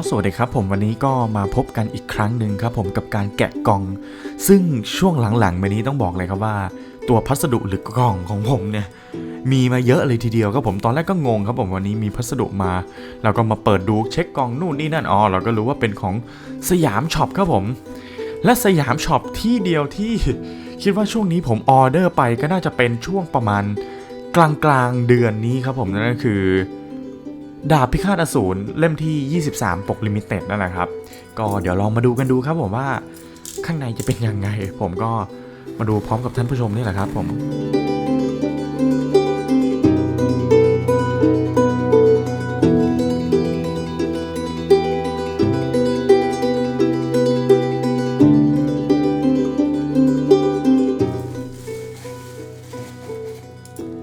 ครับสวัสดีครับ ผมวันนี้ก็มาพบกันอีกครั้งหนึ่งครับผมกับการแกะกล่อง ซึ่งช่วงหลังๆมานี้ต้องบอกเลยครับว่า ตัวพัสดุหรือกล่องของผมเนี่ยมีมาเยอะเลยทีเดียวครับผมตอนแรกก็งงครับผมวันนี้มีพัสดุมาเราก็มาเปิดดูเช็คกล่องนู่นนี่นั่นอ๋อเราก็รู้ว่าเป็นของสยามช็อปครับผม และสยามช็อปที่เดียวที่คิดว่าช่วงนี้ผมออเดอร์ไปก็น่าจะเป็นช่วงประมาณกลางกลางๆเดือนนี้ครับผมนั่นก็คือ ดาบพิฆาตอสูรเล่มที่ 23 ปกลิมิเต็ดนั่นแหละครับ ก็เดี๋ยวลองมาดูกันดูครับผมว่าข้างในจะเป็นยังไง ผมก็มาดูพร้อมกับท่านผู้ชมนี่แหละครับผม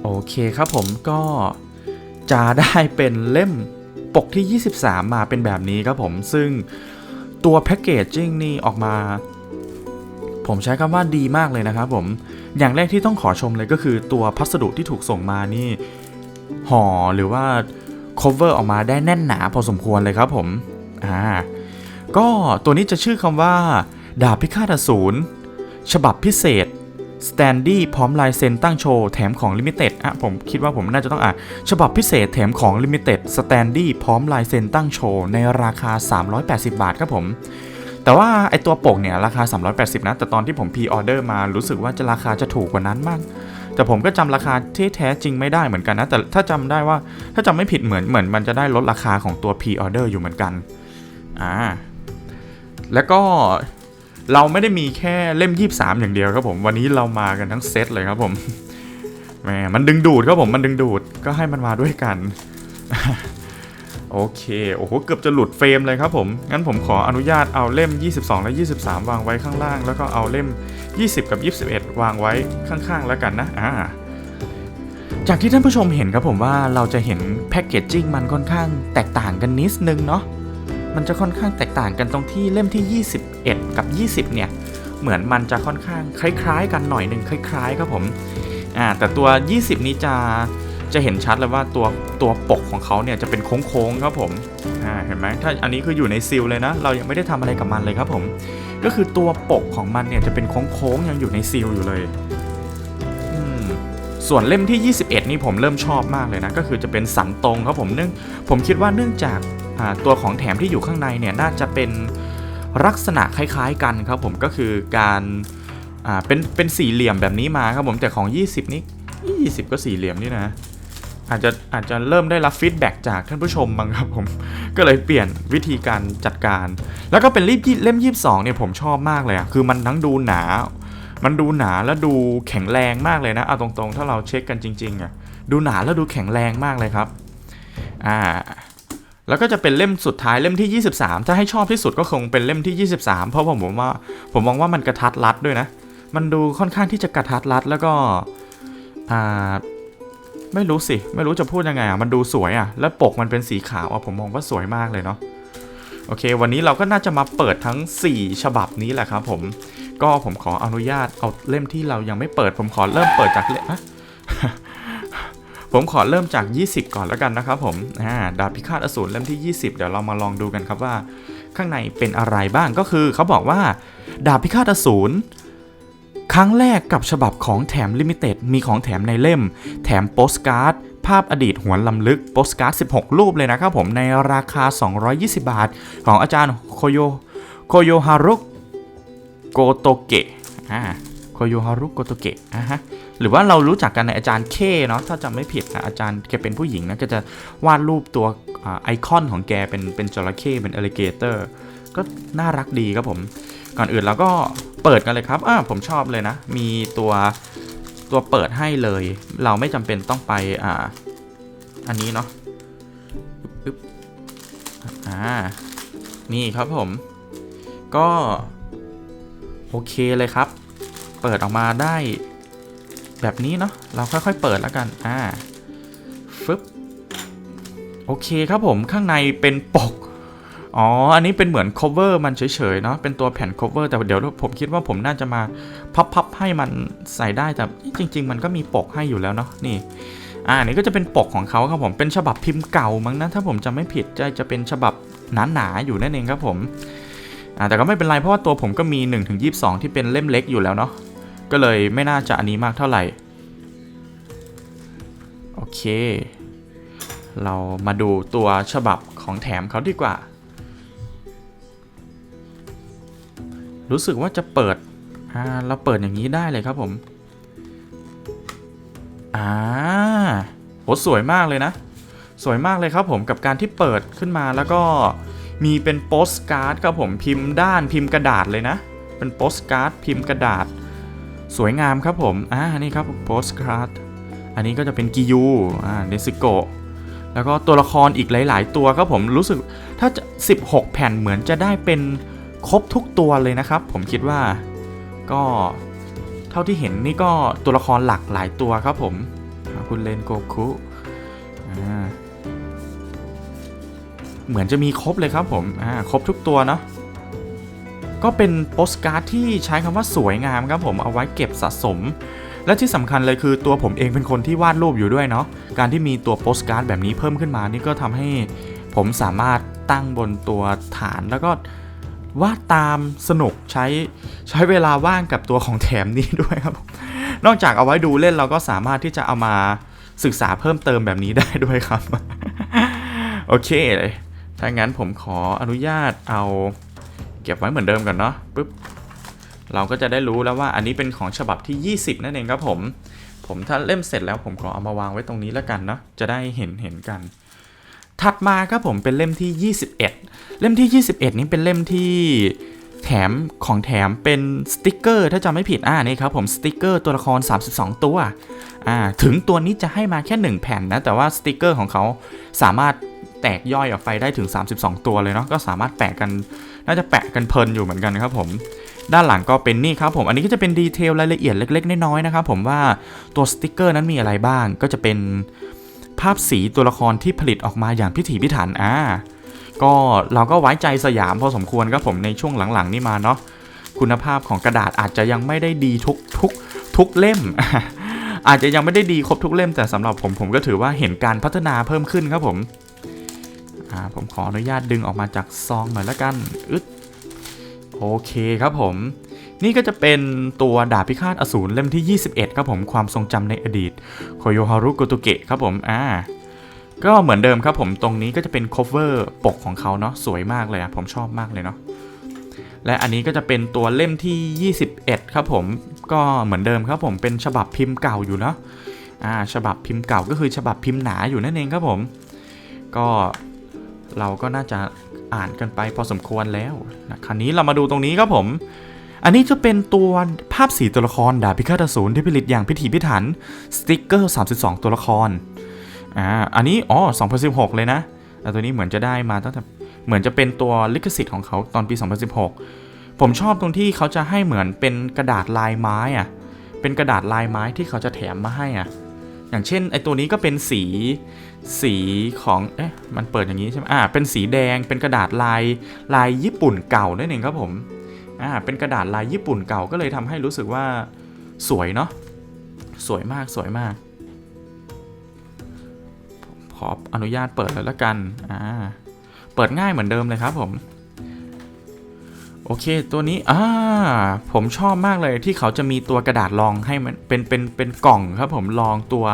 โอเคครับผมก็ จะได้เป็นเล่มปกที่ 23 มาเป็นแบบนี้ครับผม ซึ่งตัวแพ็กเกจจิ้งนี่ออกมา ผมใช้คำว่าดีมากเลยนะครับผม อย่างแรกที่ต้องขอชมเลยก็คือตัวพัสดุที่ถูกส่งมานี่ห่อหรือว่า cover ออกมาได้แน่นหนาพอสมควรเลยครับผม อ่า ก็ตัวนี้จะชื่อคำว่า ดาบพิฆาตอสูรฉบับพิเศษ สแตนดี้พร้อมลายเซ็นตั้งโชว์แถมของลิมิเต็ดอะผมคิดว่าผมน่าจะต้องอ่านฉบับพิเศษแถมของลิมิเต็ดสแตนดี้พร้อมลายเซ็นตั้งโชว์ในราคา 380 บาทครับผม แต่ว่าไอตัวปกเนี่ยราคา 380 นะ แต่ตอนที่ผมพรีออเดอร์มารู้สึกว่าจะราคาจะถูกกว่านั้นมาก แต่ผมก็จำราคาที่แท้จริงไม่ได้เหมือนกันนะ แต่ถ้าจำได้ว่าถ้าจำไม่ผิดเหมือนเหมือนมันจะได้ลดราคาของตัวพรีออเดอร์อยู่เหมือนกันอ่าแล้วก็ เราไม่ได้มีแค่เล่ม 23 อย่างเดียวครับผม วันนี้เรามากันทั้งเซตเลยครับผมแหมมันดึงดูดครับผมมันดึงดูดก็ให้มันมาด้วยกัน โอเค โอ้โห เกือบจะหลุดเฟรมเลยครับผม งั้นผมขออนุญาตเอาเล่ม 22 และ 23 วางไว้ข้างล่าง แล้วก็เอาเล่ม 20 กับ 21 วางไว้ข้างๆ แล้วกันนะอ่าจากที่ท่านผู้ชมเห็นครับผมว่าเราจะเห็นแพคเกจจิ้งมันค่อนข้างแตกต่างกันนิดนึงเนาะมันจะค่อนข้างแตกต่างกันตรงที่เล่มที่ 21กับ 20 เนี่ย เหมือนมันจะค่อนข้างคล้าย ๆ กันหน่อยหนึ่งคล้าย ๆ ครับผมอ่าแต่ตัว 20 นี้จะจะเห็นชัดเลยว่าตัวตัวปกของเขาเนี่ยจะเป็นโค้งๆครับผมอ่าเห็นไหมถ้าอันนี้คืออยู่ในซีลเลยนะ เรายังไม่ได้ทำอะไรกับมันเลยครับผม ก็คือตัวปกของมันเนี่ยจะเป็นโค้งๆยังอยู่ในซีลอยู่เลยส่วนเล่มที่ 21 นี่ผมเริ่มชอบมากเลยนะ ก็คือจะเป็นสันตรงครับผมเนื่องผมคิดว่าเนื่องจากอ่าตัวของแถมที่อยู่ข้างในเนี่ยน่าจะเป็น ลักษณะคล้ายๆกันครับผมก็คือการอ่าเป็นเป็นสี่เหลี่ยมแบบนี้มาครับผมแต่ของ 20 นี่20 ก็สี่เหลี่ยมนี่นะอาจจะอาจจะเริ่มได้รับฟีดแบ็กจากท่านผู้ชมบ้างครับผม ก็เลยเปลี่ยนวิธีการจัดการ แล้วก็เป็นรีบเล่ม 22 เนี่ยผมชอบมากเลยอะคือมันทั้งดูหนา มันดูหนาแล้วดูแข็งแรงมากเลยนะ เอาตรงๆ ถ้าเราเช็คกันจริงๆอะดูหนาแล้วดูแข็งแรงมากเลยครับ อ่า แล้วก็จะเป็นเล่มสุดท้ายเล่มที่ 23 ถ้าให้ชอบที่สุดก็คงเป็นเล่มที่ 23 เพราะผมว่าผมมองว่ามันกระทัดรัดด้วยนะ มันดูค่อนข้างที่จะกระทัดรัดแล้วก็อ่าไม่รู้สิ ไม่รู้จะพูดยังไงอะ มันดูสวยอะ แล้วปกมันเป็นสีขาวอะ ผมมองว่าสวยมากเลยเนาะ โอเค วันนี้เราก็น่าจะมาเปิดทั้ง 4 ฉบับนี้แหละครับผม ก็ผมขออนุญาตเอาเล่มที่เรายังไม่เปิด ผมขอเริ่มเปิดจากเล่มฮะ ผมขอเริ่มจาก 20 ก่อนแล้วกันนะครับผมอ่าดาบพิฆาตอสูรเล่มที่ 20 เดี๋ยวเรามาลองดูกันครับว่า ข้างในเป็นอะไรบ้างก็คือ เขาบอกว่า ดาบพิฆาตอสูรครั้งแรกกับฉบับของแถมลิมิเต็ดมีของแถมในเล่ม แถมโปสการ์ดภาพอดีตหวนลำลึกโปสการ์ด 16 รูปเลยนะครับผมในราคา 220 บาท ของอาจารย์โคโยโคโยฮารุโกโตเกะอ่าโคโยฮารุโกโตเกะอะฮะ หรือว่าเรารู้จักกันในอาจารย์เคเนาะถ้าจำไม่ผิดนะอาจารย์แกเป็นผู้หญิงนะก็จะวาดรูปตัวอไอคอนของแกเป็นเป็นจระเข้เป็นเอล i เกเตอร์ก็น่ารักดีครับผม ก่อนอื่นเราก็เปิดกันเลยครับอ่าผมชอบเลยนะ มีตัวตัวเปิดให้เลย เราไม่จำเป็นต้องไปอ่าอันนี้เนาะอืออ่านี่ครับผม ก็ โอเคเลยครับ เปิดออกมาได้ แบบนี้เนาะเราค่อยๆเปิดแล้วกันอ่าฟึบโอเคครับผมข้างในเป็นปกอ๋อ อันนี้เป็นเหมือน cover มันเฉยๆเนาะ เป็นตัวแผ่น cover แต่เดี๋ยวผมคิดว่าผมน่าจะมาพับๆให้มันใส่ได้ แต่จริง ๆ มันก็มีปกให้อยู่แล้วเนาะ นี่ อ่านนี้ก็จะเป็นปกของเขาครับผม เป็นฉบับพิมพ์เก่ามั้งนะ ถ้าผมจำไม่ผิดจะจะเป็นฉบับหนาๆอยู่นั่นเองครับผม อ่า แต่ก็ไม่เป็นไรเพราะว่าตัวผมก็มี1ถึง22 ที่เป็นเล่มเล็กอยู่แล้วเนาะ ก็เลยไม่น่าจะอันนี้มากเท่าไหร่ โอเค เรามาดูตัวฉบับของแถมเขาดีกว่า รู้สึกว่าจะเปิด อ่า เราเปิดอย่างนี้ได้เลยครับผม อ่าโหสวยมากเลยนะ สวยมากเลยครับผมกับการที่เปิดขึ้นมาแล้วก็มีเป็นโปสการ์ดครับผมพิมพ์ด้านพิมพ์กระดาษเลยนะ เป็นโปสการ์ดพิมพ์กระดาษ สวยงามครับผมอ่านี่ครับโปสการ์ดอันนี้ก็จะเป็นกิยูอ่าเนซิโกะแล้วก็ตัวละครอีกหลาย ๆ ตัวครับผมรู้สึกถ้าจะ16 แผ่นเหมือนจะได้เป็นครบทุกตัวเลยนะครับ ผมคิดว่าก็เท่าที่เห็นนี่ก็ตัวละครหลักหลายตัวครับผมคุณเลนโกคุเหมือนจะมีครบเลยครับผม อ่า ครบทุกตัวเนาะ ก็เป็นโปสการ์ดที่ใช้คำว่าสวยงามครับผมเอาไว้เก็บสะสม และที่สำคัญเลยคือตัวผมเองเป็นคนที่วาดรูปอยู่ด้วยเนาะการที่มีตัวโปสการ์ดแบบนี้เพิ่มขึ้นมานี่ก็ทำให้ผมสามารถตั้งบนตัวฐานแล้วก็วาดตามสนุกใช้ใช้เวลาว่างกับตัวของแถมนี้ด้วยครับ นอกจากเอาไว้ดูเล่นเราก็สามารถที่จะเอามาศึกษาเพิ่มเติมแบบนี้ได้ด้วยครับ โอเคเลยถ้างั้นผมขออนุญาตเอา ก็บไว้เหมือนเดิมก่อนเนาะปึ๊บเราก็จะได้รู้แล้วว่าอันนี้เป็นของฉบับที่ 20 นั่นเองครับผม ผมถ้าเล่มเสร็จแล้วผมขอเอามาวางไว้ตรงนี้แล้วกันเนาะจะได้เห็นเห็นกัน ถัดมาครับผมเป็นเล่มที่ 21 เล่มที่ 21 นี้เป็นเล่มที่แถมของแถมเป็นสติกเกอร์ถ้าจำไม่ผิดอ่านี่ครับผมสติกเกอร์ตัวละคร 32 ตัวอ่าถึงตัวนี้จะให้มาแค่ 1 แผ่นนะแต่ว่าสติกเกอร์ของเขาสามารถแตกย่อยออกไปได้ถึง 32 ตัวเลยเนาะก็สามารถแปะกัน น่าจะแปะกันเพลินอยู่เหมือนกันครับผม ด้านหลังก็เป็นนี่ครับผม อันนี้ก็จะเป็นดีเทลรายละเอียดเล็ก ๆ น้อยๆนะครับผมว่าตัวสติกเกอร์นั้นมีอะไรบ้าง ก็จะเป็นภาพสีตัวละครที่ผลิตออกมาอย่างพิถีพิถันอ่าก็เราก็ไว้ใจสยามพอสมควรครับผมในช่วงหลังๆ นี่มาเนาะคุณภาพของกระดาษอาจจะยังไม่ได้ดีทุกทุกทุกเล่ม อาจจะยังไม่ได้ดีครบทุกเล่มแต่สำหรับผมผมก็ถือว่าเห็นการพัฒนาเพิ่มขึ้นครับผม อ่าผมขออนุญาตดึงออกมาจากซองหน่อยละกันอึดโอเคครับผม นี่ก็จะเป็นตัวดาบพิฆาตอสูรเล่มที่ 21 ครับผมความทรงจำในอดีตโคโยฮารุโกโตเกะครับผมอ่าก็เหมือนเดิมครับผมตรงนี้ก็จะเป็น cover ปกของเขาเนาะสวยมากเลยอะผมชอบมากเลยเนาะและอันนี้ก็จะเป็นตัวเล่มที่ 21 ครับผมก็เหมือนเดิมครับผมเป็นฉบับพิมพ์เก่าอยู่เนาะอ่าฉบับพิมพ์เก่าก็คือฉบับพิมพ์หนาอยู่นั่นเองครับผม ก็ เราก็น่าจะอ่านกันไปพอสมควรแล้วนะคราวนี้เรามาดูตรงนี้ครับผม อันนี้จะเป็นตัวภาพสีตัวละครดาบพิฆาตอสูรที่ผลิตอย่างพิถีพิถันสติกเกอร์ 32 ตัวละครอ่าอันนี้อ๋อ2016 เลยนะแต่ตัวนี้เหมือนจะได้มาตั้งแต่เหมือนจะเป็นตัวลิขสิทธิ์ของเขาตอนปี 2016 ผมชอบตรงที่เขาจะให้เหมือนเป็นกระดาษลายไม้อะเป็นกระดาษลายไม้ที่เขาจะแถมมาให้อะอย่างเช่นไอตัวนี้ก็เป็นสี สีของเอ๊ะมันเปิดอย่างนี้ใช่ไหมอ่าเป็นสีแดงเป็นกระดาษลายลายญี่ปุ่นเก่านั่นเองครับผมอ่าเป็นกระดาษลายญี่ปุ่นเก่าก็เลยทำให้รู้สึกว่าสวยเนาะสวยมากสวยมาก ขออนุญาตเปิดเลยละกันอ่าเปิดง่ายเหมือนเดิมเลยครับผม โอเค ตัวนี้อ่าผมชอบมากเลยที่เขาจะมีตัวกระดาษรองให้มันเป็นเป็นเป็นกล่องครับผมรองตัว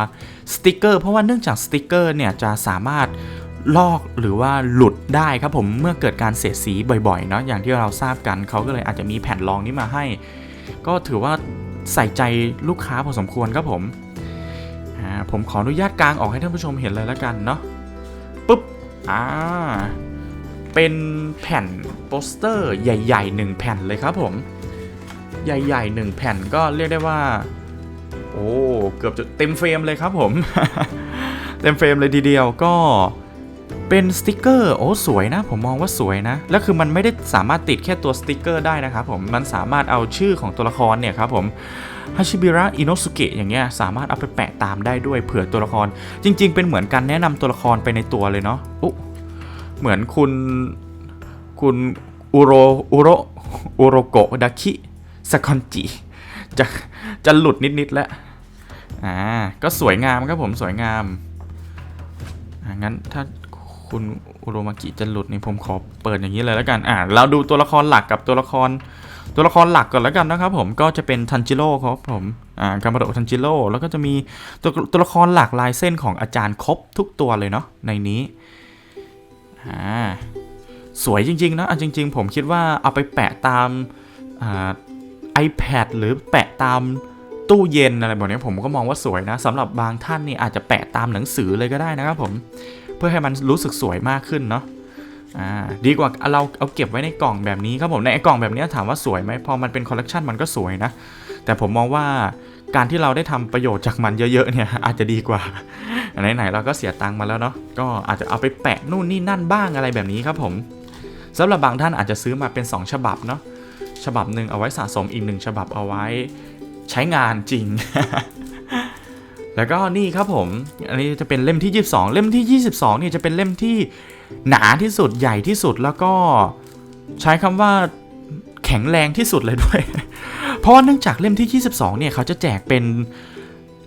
สติกเกอร์เพราะว่าเนื่องจากสติกเกอร์เนี่ยจะสามารถลอกหรือว่าหลุดได้ครับผมเมื่อเกิดการเสียดสีบ่อยๆเนาะอย่างที่เราทราบกันเขาก็เลยอาจจะมีแผ่นรองนี้มาให้ ก็ถือว่าใส่ใจลูกค้าพอสมควรครับผมอ่าผมขออนุญาตกลางออกให้ท่านผู้ชมเห็นเลยละกันเนาะปุ๊บอ่า เป็นแผ่นโปสเตอร์ใหญ่ๆหนึ่งแผ่นเลยครับผม ใหญ่ๆหนึ่งแผ่นก็เรียกได้ว่า โอ้เกือบจะเต็มเฟรมเลยครับผม เต็มเฟรมเลยทีเดียวก็เป็นสติกเกอร์โอ้สวยนะ ผมมองว่าสวยนะ แล้วคือมันไม่ได้สามารถติดแค่ตัวสติกเกอร์ได้นะครับผมมันสามารถเอาชื่อของตัวละครเนี่ยครับผมฮาชิบิระอิโนสุเกะอย่างเงี้ยสามารถเอาไปแปะตามได้ด้วยเผื่อตัวละคร จริง ๆ เป็นเหมือนการแนะนำตัวละครไปในตัวเลยเนาะอุ๊ เหมือนคุณคุณอุโรอุโรอุโรโกดาคิสคอนจิจะจะหลุดนิดๆแล้วอ่าก็สวยงามครับผมสวยงามอ่างั้นถ้าคุณอุโรมากิจะหลุดนี่ผมขอเปิดอย่างนี้เลยแล้วกันอ่าเราดูตัวละครหลักกับตัวละคร ตัวละครหลักก่อนแล้วกันนะครับผมก็จะเป็นทันจิโร่ครับผมอ่าคามาโดทันจิโร่แล้วก็จะมีตัวตัวละครหลักลายเส้นของอาจารย์ครบทุกตัวเลยเนาะในนี้ อ่าสวยจริงๆนะจริง ๆ ผมคิดว่าเอาไปแปะตามไอ่า iPad หรือแปะตามตู้เย็นอะไรแบบนี้ผมก็มองว่าสวยนะสำหรับบางท่านนี่อาจจะแปะตามหนังสือเลยก็ได้นะครับผม เพื่อให้มันรู้สึกสวยมากขึ้นเนาะดีกว่าเราเอาเก็บไว้ในกล่องแบบนี้ครับผมในกล่องแบบนี้ถามว่าสวยไหมพอมันเป็นคอลเลกชันมันก็สวยนะ แต่ผมมองว่า การที่เราได้ทำประโยชน์จากมันเยอะๆเนี่ยอาจจะดีกว่าไหนๆเราก็เสียตังค์มาแล้วเนาะก็อาจจะเอาไปแปะนู่นนี่นั่นบ้างอะไรแบบนี้ครับผมสำหรับบางท่านอาจจะซื้อมาเป็น 2 ฉบับเนาะฉบับหนึ่งเอาไว้สะสมอีกหนึ่งฉบับเอาไว้ใช้งานจริง แล้วก็นี่ครับผม อันนี้จะเป็นเล่มที่ 22 เล่มที่ 22เนี่ยจะเป็นเล่มที่หนาที่สุดใหญ่ที่สุดแล้วก็ใช้คำว่าแข็งแรงที่สุดเลยด้วย เพราะเนื่องจากเล่มที่ 22 เนี่ยเขาจะแจกเป็น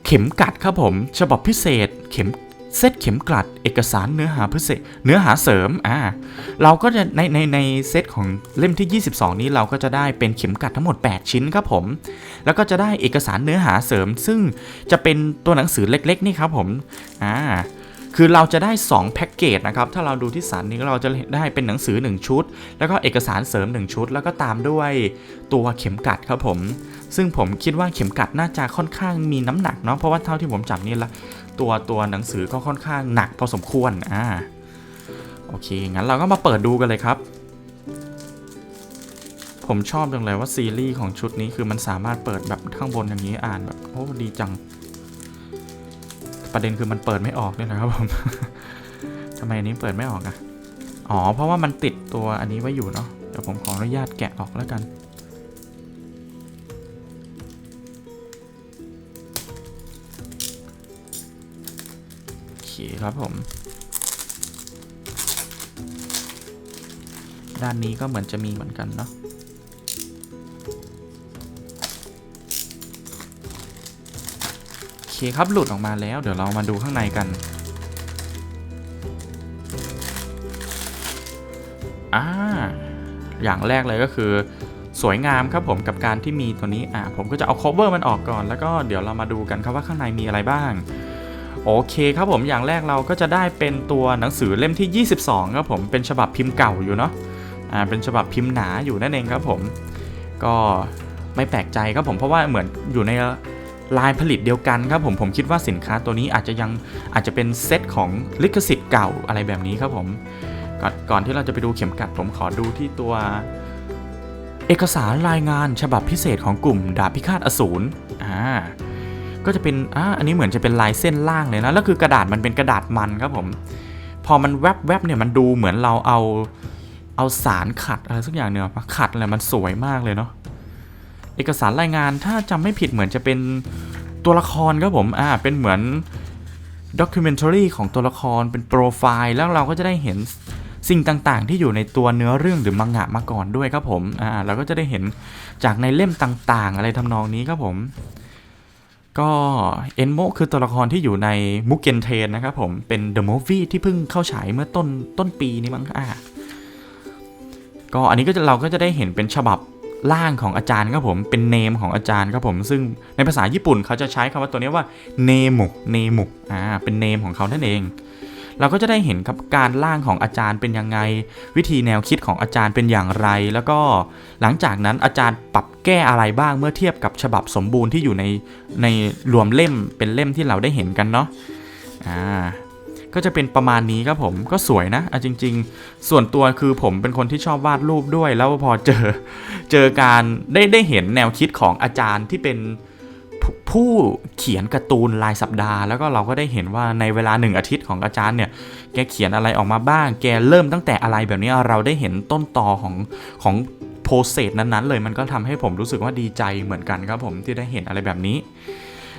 เข็มกัดครับผม ฉบับพิเศษ เข็มเซตเข็มกลัด เอกสารเนื้อหาพิเศษ เนื้อหาเสริมอ่าเราก็จะในในในเซตของเล่มที่ 22 นี้เราก็จะได้เป็นเข็มกัดทั้งหมด 8 ชิ้นครับผม แล้วก็จะได้เอกสารเนื้อหาเสริม ซึ่งจะเป็นตัวหนังสือเล็กๆนี่ครับผมอ่า คือเราจะได้ 2 แพ็กเกจนะครับ ถ้าเราดูที่สันนี้เราจะได้เป็นหนังสือ 1 ชุด แล้วก็เอกสารเสริม 1 ชุด แล้วก็ตามด้วยตัวเข็มกัดครับผม ซึ่งผมคิดว่าเข็มกัดน่าจะค่อนข้างมีน้ำหนักเนาะ เพราะว่าเท่าที่ผมจับนี่ละตัวตัวหนังสือก็ค่อนข้างหนักพอสมควร อ่า โอเค งั้นเราก็มาเปิดดูกันเลยครับ ผมชอบจังเลยว่าซีรีส์ของชุดนี้คือมันสามารถเปิดแบบข้างบนอย่างนี้อ่านแบบโอ้ดีจัง ประเด็นคือมันเปิดไม่ออกด้วยนะครับผมทำไมอันนี้เปิดไม่ออกอะอ๋อ เพราะว่ามันติดตัวอันนี้ไว้อยู่เนาะ เดี๋ยวผมขออนุญาตแกะออกแล้วกัน โอเคครับผม ด้านนี้ก็เหมือนจะมีเหมือนกันเนาะ เคครับหลุดออกมาแล้ว เดี๋ยวเรามาดูข้างในกันอ่าอย่างแรกเลยก็คือสวยงามครับผมกับการที่มีตัวนี้อ่าผมก็จะเอา cover มันออกก่อน แล้วก็เดี๋ยวเรามาดูกันครับว่าข้างในมีอะไรบ้าง โอเคครับผมอย่างแรกเราก็จะได้เป็นตัวหนังสือเล่มที่ 22 ครับผมเป็นฉบับพิมพ์เก่าอยู่เนาะอ่าเป็นฉบับพิมพ์หนาอยู่นั่นเองครับผม ก็ไม่แปลกใจครับผมเพราะว่าเหมือนอยู่ใน ลายผลิตเดียวกันครับผมผมคิดว่าสินค้าตัวนี้อาจจะยังอาจจะเป็นเซตของลิขสิทธิ์เก่าอะไรแบบนี้ครับผมก่อนก่อนที่เราจะไปดูเข็มกัดผมขอดูที่ตัว เอกสารรายงานฉบับพิเศษของกลุ่มดาบพิฆาตอสูรอ่าก็จะเป็นอ่าอันนี้เหมือนจะเป็นลายเส้นล่างเลยนะแล้วคือกระดาษมันเป็นกระดาษมันครับผม พอมันแวบแวบเนี่ยมันดูเหมือนเราเอาเอาสารขัดอะไรสักอย่างเนี่ยมาขัดอะไรมันสวยมากเลยเนาะ เอกสารรายงานถ้าจำไม่ผิดเหมือนจะเป็นตัวละครครับผมอ่าเป็นเหมือนด็อกิเมนทารีของตัวละครเป็นโปรไฟล์แล้วเราก็จะได้เห็นสิ่งต่างๆ ที่อยู่ในตัวเนื้อเรื่องหรือมังงะมาก่อนด้วยครับผมอ่าเราก็จะได้เห็นจากในเล่มต่างๆ อะไรทำนองนี้ครับผม ก็เอนโมคือตัวละครที่อยู่ในมุกเกนเทนนะครับผมเป็นเดอะมูฟวี่ที่เพิ่งเข้าฉายเมื่อต้นต้นปีนี้มั้งอ่าก็อันนี้ก็จะเราก็จะได้เห็นเป็นฉบับ ร่างของอาจารย์ครับผมเป็นเนมของอาจารย์ครับผม ซึ่งในภาษาญี่ปุ่นเขาจะใช้คำว่าตัวนี้ว่าเนมุเนมุอ่าเป็นเนมของเขานั่นเอง เราก็จะได้เห็นครับการร่างของอาจารย์เป็นยังไง วิธีแนวคิดของอาจารย์เป็นอย่างไร แล้วก็หลังจากนั้นอาจารย์ปรับแก้อะไรบ้างเมื่อเทียบกับฉบับสมบูรณ์ที่อยู่ในในรวมเล่มเป็นเล่มที่เราได้เห็นกันเนาะอ่า ก็จะเป็นประมาณนี้ครับผมก็สวยนะเอาจริง ๆ ส่วนตัวคือผมเป็นคนที่ชอบวาดรูปด้วย แล้วพอเจอเจอการได้ได้เห็นแนวคิดของอาจารย์ที่เป็นผู้เขียนการ์ตูนรายสัปดาห์ แล้วก็เราก็ได้เห็นว่าในเวลาหนึ่งอาทิตย์ของอาจารย์เนี่ย แกเขียนอะไรออกมาบ้าง แกเริ่มตั้งแต่อะไรแบบนี้เราได้เห็นต้นตอของของโปรเซสนั้นๆเลยมันก็ทำให้ผมรู้สึกว่าดีใจเหมือนกันครับผมที่ได้เห็นอะไรแบบนี้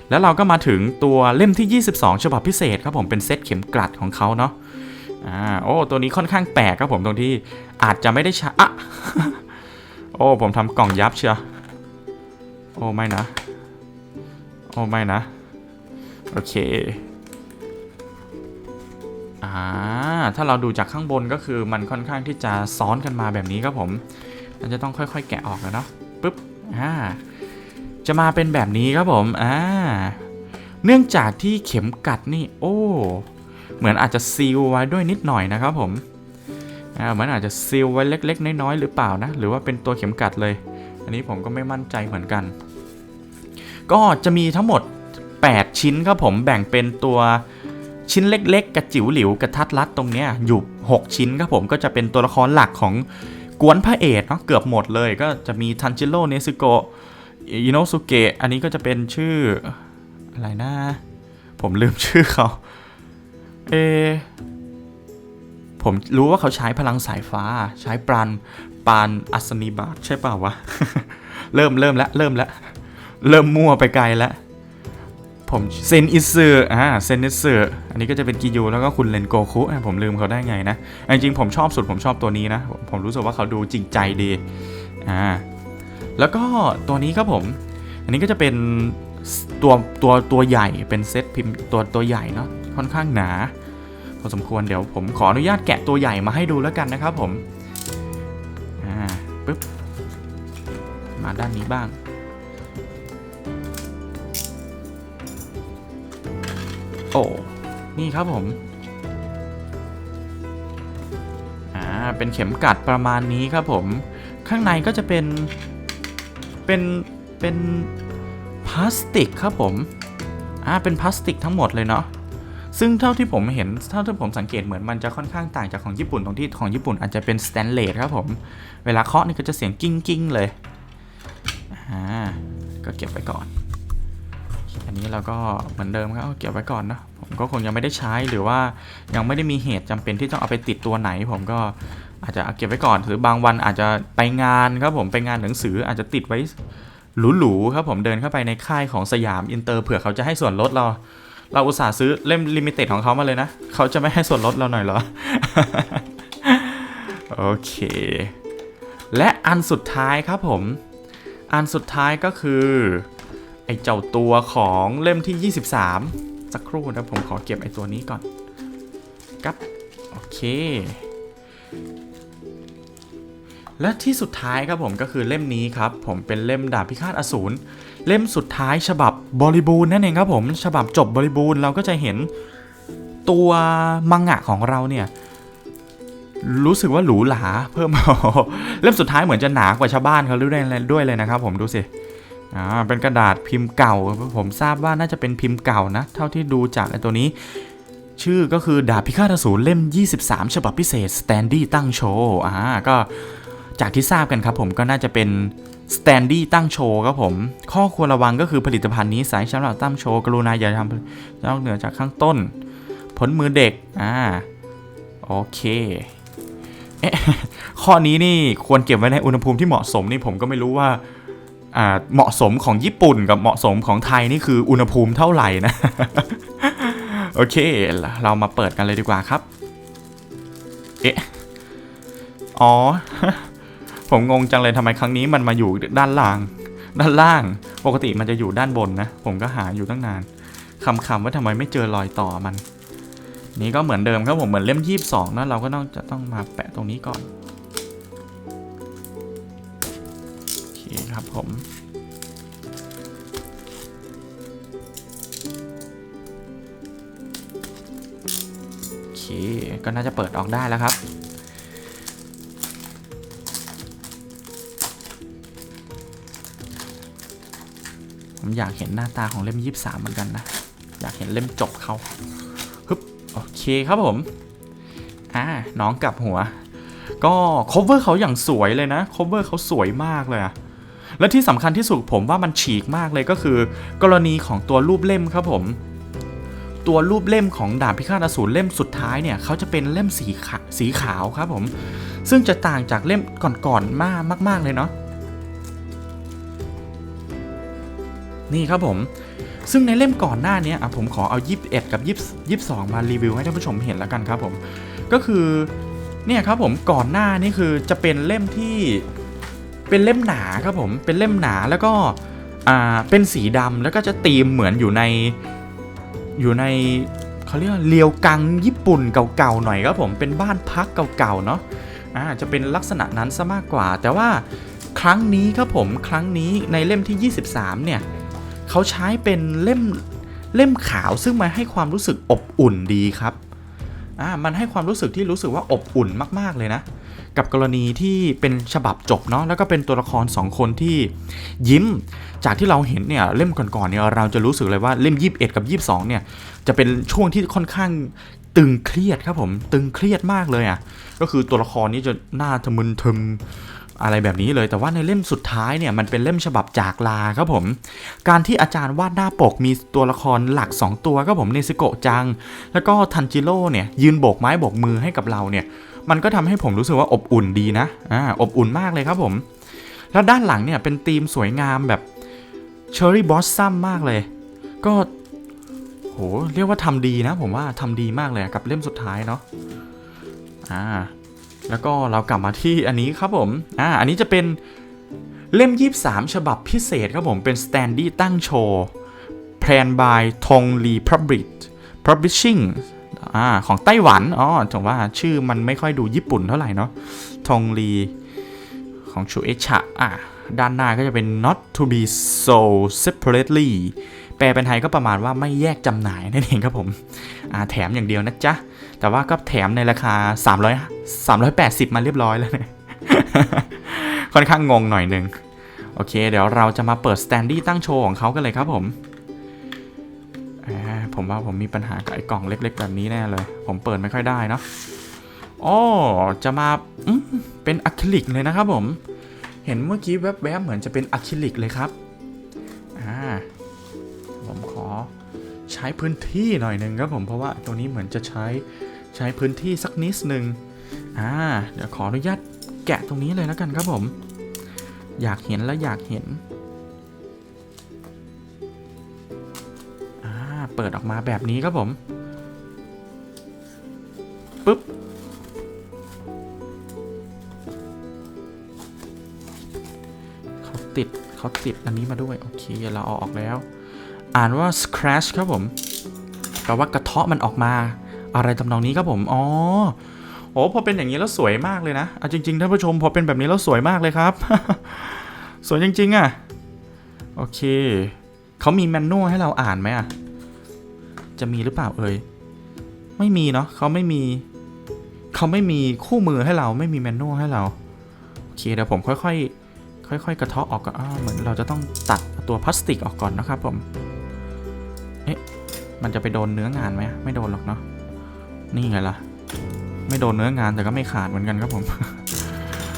แล้วเราก็มาถึงตัวเล่มที่ 22 ฉบับพิเศษครับผมเป็นเซตเข็มกลัดของเขาเนาะอ่าโอ้ตัวนี้ค่อนข้างแปลกครับผมตรงที่อาจจะไม่ได้ใช้อะโอ้ผมทำกล่องยับเชียวโอ้ไม่นะ โอ้ไม่นะ โอเคอ่าถ้าเราดูจากข้างบนก็คือมันค่อนข้างที่จะซ้อนกันมาแบบนี้ครับผมมันจะต้องค่อยๆ แกะออกแล้วเนาะปึ๊บอ่า จะมาเป็นแบบนี้ครับผมอ่าเนื่องจากที่เข็มกัดนี่ โอ้ เหมือนอาจจะซีลไว้ด้วยนิดหน่อยนะครับผมอ่าเหมือนอาจจะซีลไว้เล็ก ๆ น้อยๆหรือเปล่านะ หรือว่าเป็นตัวเข็มกัดเลย อันนี้ผมก็ไม่มั่นใจเหมือนกัน ก็จะมีทั้งหมด 8 ชิ้นครับผมแบ่งเป็นตัวชิ้นเล็ก ๆ กระจิ๋วหลิวกระทัดรัดตรงเนี้ยอยู่ 6 ชิ้นครับผมก็จะเป็นตัวละครหลักของกวนพระเอกเนาะเกือบหมดเลย ก็จะมีทันจิโร่เนซึโกะ อิโนสุเกะอันนี้ก็จะเป็นชื่ออะไรนะ ผมลืมชื่อเขาเอผมรู้ว่าเขาใช้พลังสายฟ้า ใช้ปรานปานอัศนีบาตใช่เปล่าวะ เริ่มเริ่มแล้วเริ่มแล้วเริ่มมั่วไปไกลแล้วผมเซนอิสึอ่าเซนอิสึอันนี้ก็จะเป็นกิยูแล้วก็คุณเลนโกคุผมลืมเขาได้ไงนะ จริงๆผมชอบสุดผมชอบตัวนี้นะ ผมรู้สึกว่าเขาดูจริงใจดี อ่า แล้วก็ตัวนี้ครับผม อันนี้ก็จะเป็นตัวตัวตัวใหญ่เป็นเซตพิมพ์ตัวตัวใหญ่เนาะค่อนข้างหนาพอสมควรเดี๋ยวผมขออนุญาตแกะตัวใหญ่มาให้ดูแล้วกันนะครับผมอ่าปึ๊บมาด้านนี้บ้างโอ้นี่ครับผมอ่าเป็นเข็มกัดประมาณนี้ครับผม ข้างในก็จะเป็น เป็นเป็นพลาสติกครับผม อ่า เป็นพลาสติกทั้งหมดเลยเนาะ ซึ่งเท่าที่ผมเห็น เท่าที่ผมสังเกตเหมือนมันจะค่อนข้างต่างจากของญี่ปุ่นตรงที่ของญี่ปุ่นอาจจะเป็นสแตนเลสครับผม เวลาเคาะนี่ก็จะเสียงกิ้งกิ้งเลย อ่า ก็เก็บไว้ก่อน อันนี้เราก็เหมือนเดิมครับเก็บไว้ก่อนนะ ผมก็คงยังไม่ได้ใช้หรือว่ายังไม่ได้มีเหตุจำเป็นที่ต้องเอาไปติดตัวไหน ผมก็ อาจจะเก็บไว้ก่อนหรือบางวันอาจจะไปงานครับผมไปงานหนังสืออาจจะติดไว้หรูๆครับผมเดินเข้าไปในค่ายของสยามอินเตอร์เผื่อเขาจะให้ส่วนลดเรา เราอุตส่าห์ซื้อเล่มลิมิเต็ดของเขามาเลยนะ เขาจะไม่ให้ส่วนลดเราหน่อยเหรอ โอเค และอันสุดท้ายครับผม อันสุดท้ายก็คือ ไอเจ้าตัวของเล่มที่ 23 สักครู่นะผมขอเก็บไอตัวนี้ก่อนกับ โอเค และที่สุดท้ายครับผมก็คือเล่มนี้ครับ ผมเป็นเล่มดาบพิฆาตอสูรเล่มสุดท้ายฉบับบริบูรณ์นั่นเองครับผม ฉบับจบบริบูรณ์เราก็จะเห็นตัวมังงะของเราเนี่ยรู้สึกว่าหรูหราเพิ่มเล่มสุดท้ายเหมือนจะหนากว่าชาวบ้านเขาด้วยด้วยเลยนะครับ ผมดูสิอ่าเป็นกระดาษพิมพ์เก่า ผมทราบว่าน่าจะเป็นพิมพ์เก่านะ เท่าที่ดูจากไอ้ตัวนี้ ชื่อก็คือดาบพิฆาตอสูรเล่ม 23 ฉบับพิเศษสแตนดี้ตั้งโชว์อ่าก็ จากที่ทราบกันครับผมก็น่าจะเป็นสแตนดี้ตั้งโชว์ครับผม ข้อควรระวังก็คือผลิตภัณฑ์นี้สายสำหรับตั้งโชว์กรุณาอย่าทำนอกเหนือจากข้างต้น ผลมือเด็ก อ่า โอเคเอ๊ะข้อนี้นี่ควรเก็บไว้ในอุณหภูมิที่เหมาะสมนี่ผมก็ไม่รู้ว่าอ่าเหมาะสมของญี่ปุ่นกับเหมาะสมของไทยนี่คืออุณหภูมิเท่าไหร่นะ โอเค เรามาเปิดกันเลยดีกว่าครับ เอ๊ะ อ๋อ ผมงงจังเลยทำไมครั้งนี้มันมาอยู่ด้านล่าง ด้านล่าง ปกติมันจะอยู่ด้านบนนะ ผมก็หาอยู่ตั้งนานคำคำว่าทำไมไม่เจอรอยต่อมัน นี่ก็เหมือนเดิมครับผมเหมือนเล่มยี่สิบสองนะเราก็ต้องจะต้องมาแปะตรงนี้ก่อนโอเคครับผมโอเคก็น่าจะเปิดออกได้แล้วครับ ผมอยากเห็นหน้าตาของเล่ม 23 เหมือนกันนะ อยากเห็นเล่มจบเขาฮึบโอเคครับผม อ่า น้องกลับหัว ก็ cover เขาอย่างสวยเลยนะ cover เขาสวยมากเลยอะและที่สำคัญที่สุดผมว่ามันฉีกมากเลยก็คือ กรณีของตัวรูปเล่มครับผม ตัวรูปเล่มของดาบพิฆาตอสูรเล่มสุดท้ายเนี่ยเขาจะเป็นเล่มสีขาวสีขาวครับผม ซึ่งจะต่างจากเล่มก่อนๆมากมากๆเลยเนาะ นี่ครับผม ซึ่งในเล่มก่อนหน้านี้อะผมขอเอา 21 กับ 20 22 มารีวิวให้ท่านผู้ชมเห็นแล้วกันครับผม ก็คือเนี่ยครับผมก่อนหน้านี่คือจะเป็นเล่มที่เป็นเล่มหนาครับผมเป็นเล่มหนาแล้วก็อ่าเป็นสีดำแล้วก็จะตีมเหมือนอยู่ในอยู่ในเขาเรียกเรียวกังญี่ปุ่นเก่าๆหน่อยครับผมเป็นบ้านพักเก่าๆเนาะอ่าจะเป็นลักษณะนั้นซะมากกว่า แต่ว่าครั้งนี้ครับผมครั้งนี้ในเล่มที่ 23 เนี่ย เขาใช้เป็นเล่มเล่มขาวซึ่งมันให้ความรู้สึกอบอุ่นดีครับอ่ามันให้ความรู้สึกที่รู้สึกว่าอบอุ่นมาก ๆ เลยนะ กับกรณีที่เป็นฉบับจบเนาะแล้วก็เป็นตัวละคร 2 คนที่ยิ้ม จากที่เราเห็นเนี่ยเล่มก่อนๆเนี่ยเราจะรู้สึกเลยว่าเล่ม 21 กับ 22 เนี่ยจะเป็นช่วงที่ค่อนข้างตึงเครียดครับผมตึงเครียดมากเลยอะก็คือตัวละครนี้จะหน้าทะมึนทึม อะไรแบบนี้เลยแต่ว่าในเล่มสุดท้ายเนี่ยมันเป็นเล่มฉบับจากลาครับผม การที่อาจารย์วาดหน้าปกมีตัวละครหลัก 2 ตัวครับผมเนซิโกะจัง แล้วก็ทันจิโร่เนี่ยยืนโบกไม้โบกมือให้กับเราเนี่ย มันก็ทำให้ผมรู้สึกว่าอบอุ่นดีนะอ่าอบอุ่นมากเลยครับผม แล้วด้านหลังเนี่ยเป็นธีมสวยงามแบบเชอร์รี่บอสซัมมากเลย ก็โหเรียกว่าทำดีนะ ผมว่าทำดีมากเลยกับเล่มสุดท้ายเนาะอ่า แล้วก็เรากลับมาที่อันนี้ครับผมอ่าอันนี้จะเป็นเล่ม 23 ฉบับพิเศษครับผมเป็นสแตนดี้ตั้งโชว์แพลนบายทงลีพับริก Publishing อ่าของไต้หวันอ๋อถึงว่าชื่อมันไม่ค่อยดูญี่ปุ่นเท่าไหร่เนาะทงลีของชูเอชะอะด้านหน้าก็จะเป็น not to be so separately แปลเป็นไทยก็ประมาณว่าไม่แยกจำหน่ายนั่นเองครับผมอ่าแถมอย่างเดียวนะจ๊ะ แต่ว่าก็แถมในราคา 300 380 มาเรียบร้อยแล้วเนี่ยค่อนข้างงงหน่อยหนึ่งโอเค เดี๋ยวเราจะมาเปิดสแตนดี้ตั้งโชว์ของเขากันเลยครับผมผมว่าผมมีปัญหากับไอ้กล่องเล็ก ๆ แบบนี้แน่เลย ผมเปิดไม่ค่อยได้เนาะอ๋อจะมาเป็นอะคริลิกเลยนะครับผม เห็นเมื่อกี้แวบๆเหมือนจะเป็นอะคริลิกเลยครับอ่าผมขอใช้พื้นที่หน่อยหนึ่งครับผมเพราะว่าตัวนี้เหมือนจะใช้ ใช้พื้นที่สักนิดหนึ่งอ่าเดี๋ยวขออนุญาตแกะตรงนี้เลยแล้วกันครับผม อยากเห็นและอยากเห็นอ่าเปิดออกมาแบบนี้ครับผมปึ๊บเขาติดเขาติดอันนี้มาด้วย โอเค เราเอาออกแล้ว อ่านว่า scratch ครับผมแปลว่ากระเทาะมันออกมา อะไรทำนองนี้ครับผมอ๋อโอ้พอเป็นอย่างนี้แล้วสวยมากเลยนะเอาจริงๆท่านผู้ชมพอเป็นแบบนี้แล้วสวยมากเลยครับ สวยจริง ๆ อะ โอเคเขามีแมนนวลให้เราอ่านไหมอะ จะมีหรือเปล่าเอ่ยไม่มีเนาะเขาไม่มีเขาไม่มีคู่มือให้เราไม่มีแมนนวลให้เราโอเคเดี๋ยวผมค่อยๆค่อย ๆ กระเทาะออกก่อนอ้าเหมือนเราจะต้องตัดตัวพลาสติกออกก่อนนะครับผมเอ๊ะมันจะไปโดนเนื้องานไหมไม่โดนหรอกเนาะ นี่ไงล่ะ ไม่โดนเนื้องานแต่ก็ไม่ขาดเหมือนกันครับผม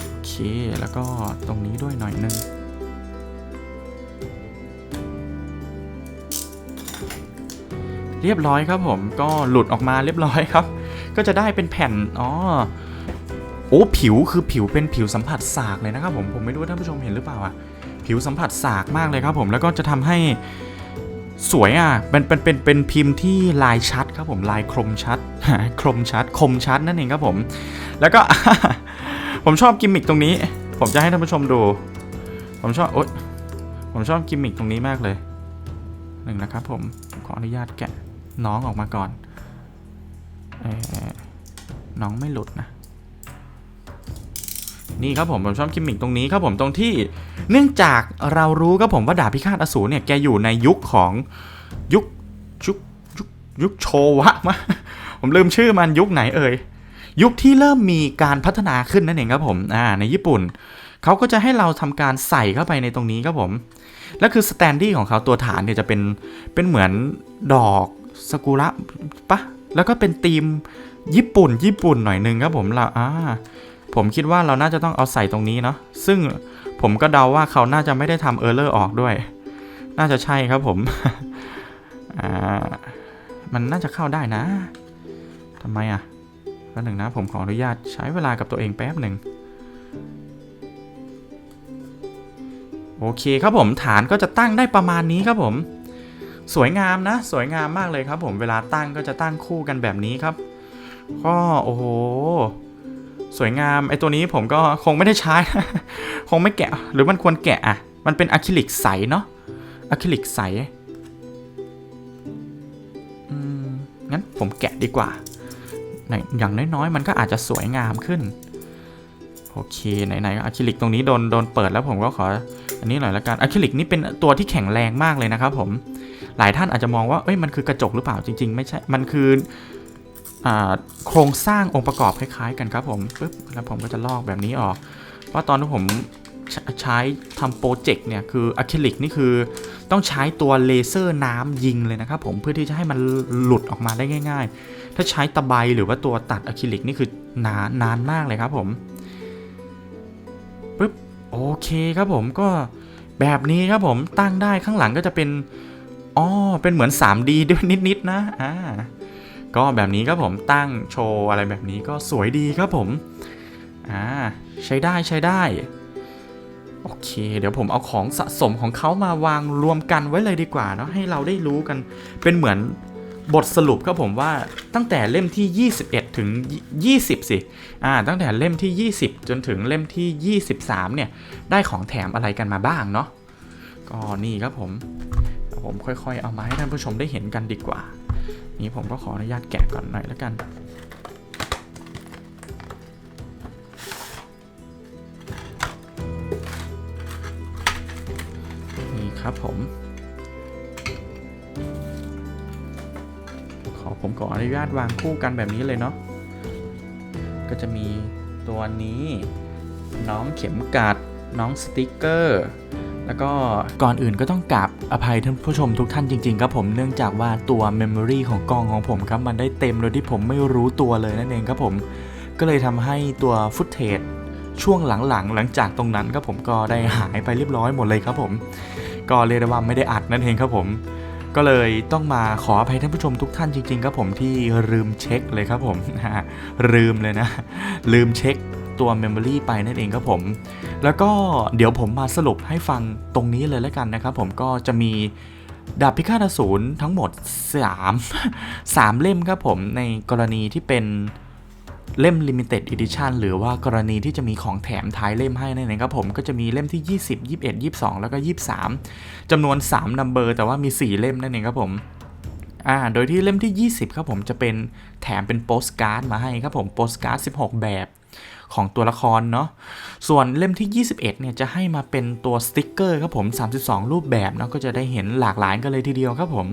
โอเค แล้วก็ตรงนี้ด้วยหน่อยนึงเรียบร้อยครับผมก็หลุดออกมาเรียบร้อยครับ ก็จะได้เป็นแผ่นอ๋อโอ้ผิวคือผิวเป็นผิวสัมผัสสากเลยนะครับผมผมไม่รู้ว่าท่านผู้ชมเห็นหรือเปล่าอะผิวสัมผัสสากมากเลยครับผมแล้วก็จะทำให้ สวยอะเป็นเป็นเป็นเป็นพิมพ์ที่ลายชัดครับผมลายคมชัดคมชัด คมชัดนั่นเองครับผม แล้วก็ผมชอบกิมมิคตรงนี้ ผมจะให้ท่านผู้ชมดู ผมชอบโอ๊ยผมชอบกิมมิคตรงนี้มากเลยหนึ่งนะครับผมขออนุญาตแกะน้องออกมาก่อนเอน้องไม่หลุดนะ นี่ครับผมผมชอบกิมมิคตรงนี้ครับผมตรงที่ เนื่องจากเรารู้ครับผมว่าดาบพิฆาตอสูรเนี่ยแกอยู่ในยุคของยุคยุคยุคยุคโชวะมะผมลืมชื่อมันยุคไหนเอ่ยยุคที่เริ่มมีการพัฒนาขึ้นนั่นเองครับผมอ่าในญี่ปุ่นเขาก็จะให้เราทำการใส่เข้าไปในตรงนี้ครับผม และคือสแตนดี้ของเขาตัวฐานเนี่ยจะเป็นเป็นเหมือนดอกสกุระปะแล้วก็เป็นธีมญี่ปุ่นญี่ปุ่นหน่อยนึงครับผมเราอ่า ผมคิดว่าเราน่าจะต้องเอาใส่ตรงนี้เนาะซึ่งผมก็เดาว่าเขาน่าจะไม่ได้ทำเออร์เลอร์ออกด้วย น่าจะใช่ครับผมมันน่าจะเข้าได้นะทำไมอะแป๊บหนึ่งนะ ผมขออนุญาตใช้เวลากับตัวเองแป๊บหนึ่งโอเคครับผมฐานก็จะตั้งได้ประมาณนี้ครับผม สวยงามนะ สวยงามมากเลยครับผมเวลาตั้งก็จะตั้งคู่กันแบบนี้ครับ ก็โอ้โห สวยงามไอตัวนี้ผมก็คงไม่ได้ใช้ คงไม่แกะ หรือมันควรแกะอะ มันเป็นอะคริลิกใสเนาะอะคริลิกใสอืผมแกะดีกว่า อย่างน้อยๆ มันก็อาจจะสวยงามขึ้น โอเค ไหนๆอะคริลิกตรงนี้โดนโดนเปิดแล้วผมก็ขอ อันนี้หน่อยละกันอะคริลิกนี่เป็นตัวที่แข็งแรงมากเลยนะครับผม หลายท่านอาจจะมองว่า เอ้ย มันคือกระจกหรือเปล่า จริง ๆ ไม่ใช่ มันคือ โครงสร้างองค์ประกอบคล้ายๆ กันครับผมปึ๊บแล้วผมก็จะลอกแบบนี้ออก เพราะตอนที่ผมใช้ใช้ทำโปรเจกต์เนี่ยคืออะคริลิกนี่คือต้องใช้ตัวเลเซอร์น้ำยิงเลยนะครับผมเพื่อที่จะให้มันหลุดออกมาได้ง่าย ๆ ถ้าใช้ตะไบหรือว่าตัวตัดอะคริลิกนี่คือนานนานมากเลยครับผมปึ๊บโอเคครับผมก็แบบนี้ครับผมตั้งได้ข้างหลังก็จะเป็นอ๋อเป็นเหมือน 3D ด้วยนิดๆนะอ่า ก็แบบนี้ครับผมตั้งโชว์อะไรแบบนี้ก็สวยดีครับผมอ่าใช้ได้ใช้ได้โอเค เดี๋ยวผมเอาของสะสมของเขามาวางรวมกันไว้เลยดีกว่าเนาะให้เราได้รู้กันเป็นเหมือนบทสรุปครับผมว่าตั้งแต่เล่มที่ 21 ถึง 20 สิอ่าตั้งแต่เล่มที่ 20 จนถึงเล่มที่ 23 เนี่ย ได้ของแถมอะไรกันมาบ้างเนาะก็นี่ครับผม ผมค่อยๆ เอามาให้ท่านผู้ชมได้เห็นกันดีกว่า นี่ผมก็ขออนุญาตแกะก่อนหน่อยแล้วกัน นี่ครับผม ขอผมขออนุญาตวางคู่กันแบบนี้เลยเนาะ ก็จะมีตัวนี้ น้องเข็มกัด น้องสติกเกอร์ แล้วก็ก่อนอื่นก็ต้องกราบอภัยท่านผู้ชมทุกท่านจริงๆครับผมเนื่องจากว่าตัวเมมโมรีของกล้องของผมครับมันได้เต็มโดยที่ผมไม่รู้ตัวเลยนั่นเองครับผม ก็เลยทำให้ตัวฟุตเทจช่วงหลังๆ หลังจากตรงนั้นครับผมก็ได้หายไปเรียบร้อยหมดเลยครับผม ก็เรียกได้ว่าไม่ได้อัดนั่นเองครับผม ก็เลยต้องมาขออภัยท่านผู้ชมทุกท่านจริงๆครับผมที่ลืมเช็คเลยครับผมลืมเลยนะ ลืมเช็ค ตัวเมมโมรีไปนั่นเองครับผม แล้วก็เดี๋ยวผมมาสรุปให้ฟังตรงนี้เลยแล้วกันนะครับผมก็จะมีดาบพิฆาตอสูรทั้งหมด 3 3 เล่มครับผมในกรณีที่เป็นเล่ม Limited Edition หรือว่ากรณีที่จะมีของแถมท้ายเล่มให้นั่นเองครับผมก็จะมีเล่มที่ 20 21 22 แล้วก็ 23จำนวน 3 นัมเบอร์แต่ว่ามี 4 เล่มนั่นเองครับผมอ่าโดยที่เล่มที่ 20 ครับผมจะเป็นแถมเป็นโปสการ์ดมาให้ครับผมโปสการ์ด 16 แบบ ของตัวละครเนาะส่วนเล่มที่ 21เนี่ยจะให้มาเป็นตัวสติกเกอร์ครับผม 32 รูปแบบเนาะก็จะได้เห็นหลากหลายกันเลยทีเดียวครับผม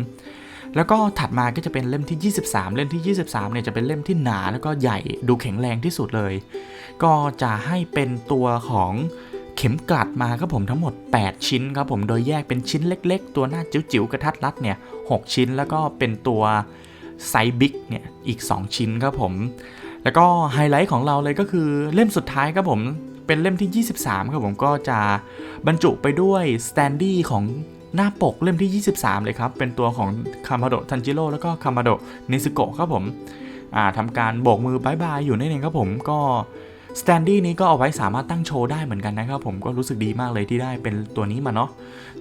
แล้วก็ถัดมาก็จะเป็นเล่มที่ 23 เล่มที่ 23 เนี่ยจะเป็นเล่มที่หนาแล้วก็ใหญ่ดูแข็งแรงที่สุดเลย ก็จะให้เป็นตัวของเข็มกลัดมาครับผมทั้งหมด 8 ชิ้นครับผมโดยแยกเป็นชิ้นเล็ก ๆ ตัวหน้าจิ๋วๆกระทัดรัดเนี่ย 6 ชิ้นแล้วก็เป็นตัวไซส์บิ๊กเนี่ยอีก 2 ชิ้นครับผม แล้วก็ไฮไลท์ของเราเลยก็คือเล่มสุดท้ายครับผมเป็นเล่มที่ 23 ครับผมก็จะบรรจุไปด้วยสแตนดี้ของหน้าปกเล่มที่ 23 เลยครับ เป็นตัวของคามาโดะทันจิโร่แล้วก็คามาโดะนิสโกะครับผมทำการโบกมือบายบายอยู่นั่นเองครับผมก็สแตนดี้นี้ก็เอาไว้สามารถตั้งโชว์ได้เหมือนกันนะครับผมก็รู้สึกดีมากเลยที่ได้เป็นตัวนี้มาเนาะ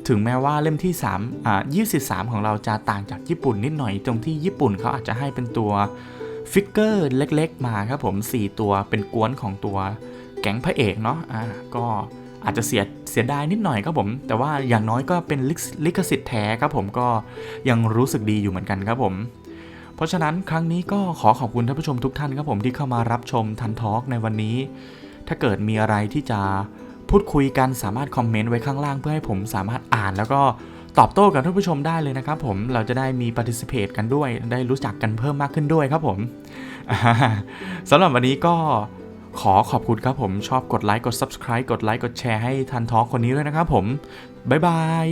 ถึงแม้ว่าเล่มที่3อ่า23 ของเราจะต่างจากญี่ปุ่นนิดหน่อยตรงที่ญี่ปุ่นเขาอาจจะให้เป็นตัว ฟิกเกอร์เล็กๆ มาครับผม 4 ตัวเป็นกวนของตัวแก๊งพระเอกเนาะอ่าก็อาจจะเสียเสียดายนิดหน่อยครับผม แต่ว่าอย่างน้อยก็เป็นลิขสิทธิ์แท้ครับผมก็ยังรู้สึกดีอยู่เหมือนกันครับผมเพราะฉะนั้นครั้งนี้ก็ขอขอบคุณท่านผู้ชมทุกท่านครับผมที่เข้ามารับชมทันทอล์กในวันนี้ ถ้าเกิดมีอะไรที่จะพูดคุยกันสามารถคอมเมนต์ไว้ข้างล่างเพื่อให้ผมสามารถอ่านแล้วก็ ตอบโต้กับท่านผู้ชมได้เลยนะครับผมเราจะได้มี participate กันด้วย ได้รู้จักกันเพิ่มมากขึ้นด้วยครับผมอ่าสำหรับวันนี้ก็ขอขอบคุณครับผมชอบกดไลค์กด subscribe กดไลค์กดแชร์ให้ทันท้องคนนี้ด้วยนะครับผม บ๊ายบาย